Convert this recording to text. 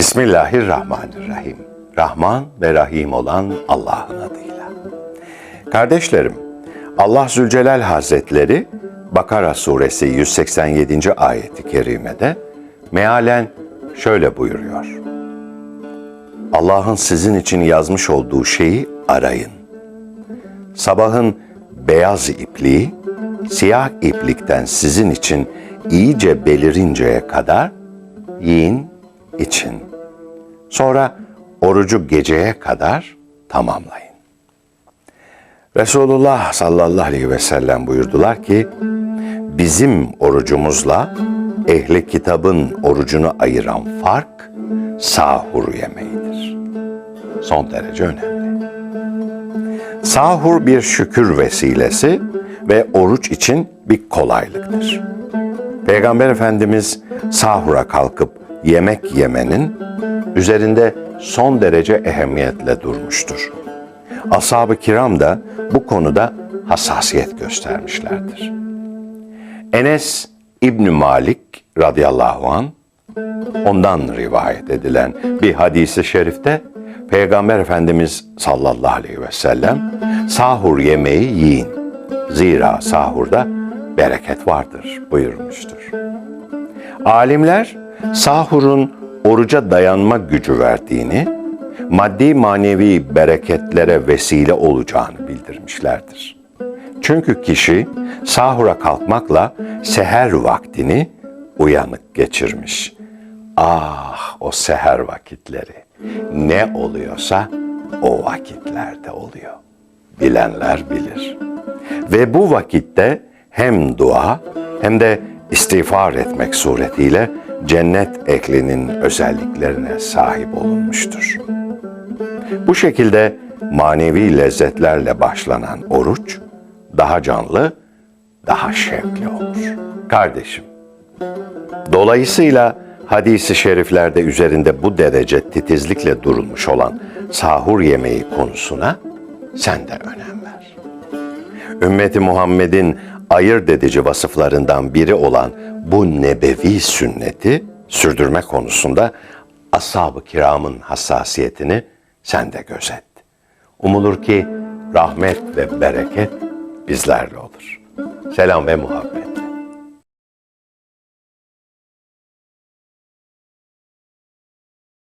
Bismillahirrahmanirrahim. Rahman ve Rahim olan Allah'ın adıyla. Kardeşlerim, Allah Zülcelal Hazretleri Bakara suresi 187. ayeti kerimede mealen şöyle buyuruyor. Allah'ın sizin için yazmış olduğu şeyi arayın. Sabahın beyaz ipliği siyah iplikten sizin için iyice belirinceye kadar yiyin, için. Sonra orucu geceye kadar tamamlayın. Resulullah sallallahu aleyhi ve sellem buyurdular ki, bizim orucumuzla ehli kitabın orucunu ayıran fark sahur yemeğidir. Son derece önemli. Sahur bir şükür vesilesi ve oruç için bir kolaylıktır. Peygamber Efendimiz sahura kalkıp yemek yemenin üzerinde son derece ehemmiyetle durmuştur. Ashab-ı kiram da bu konuda hassasiyet göstermişlerdir. Enes İbn Malik radıyallahu an ondan rivayet edilen bir hadisi şerifte Peygamber Efendimiz sallallahu aleyhi ve sellem sahur yemeği yiyin. Zira sahurda bereket vardır buyurmuştur. Alimler sahurun oruca dayanma gücü verdiğini, maddi manevi bereketlere vesile olacağını bildirmişlerdir. Çünkü kişi sahura kalkmakla seher vaktini uyanık geçirmiş. Ah o seher vakitleri ne oluyorsa o vakitlerde oluyor. Bilenler bilir. Ve bu vakitte hem dua hem de istiğfar etmek suretiyle cennet eklinin özelliklerine sahip olunmuştur. Bu şekilde manevi lezzetlerle başlanan oruç daha canlı, daha şevkli olur. Kardeşim, dolayısıyla hadisi şeriflerde üzerinde bu derece titizlikle durulmuş olan sahur yemeği konusuna sen de önem ver. Ümmeti Muhammed'in ayırt edici vasıflarından biri olan bu nebevi sünneti sürdürme konusunda ashab-ı kiramın hassasiyetini sen de gözet. Umulur ki rahmet ve bereket bizlerle olur. Selam ve muhabbet.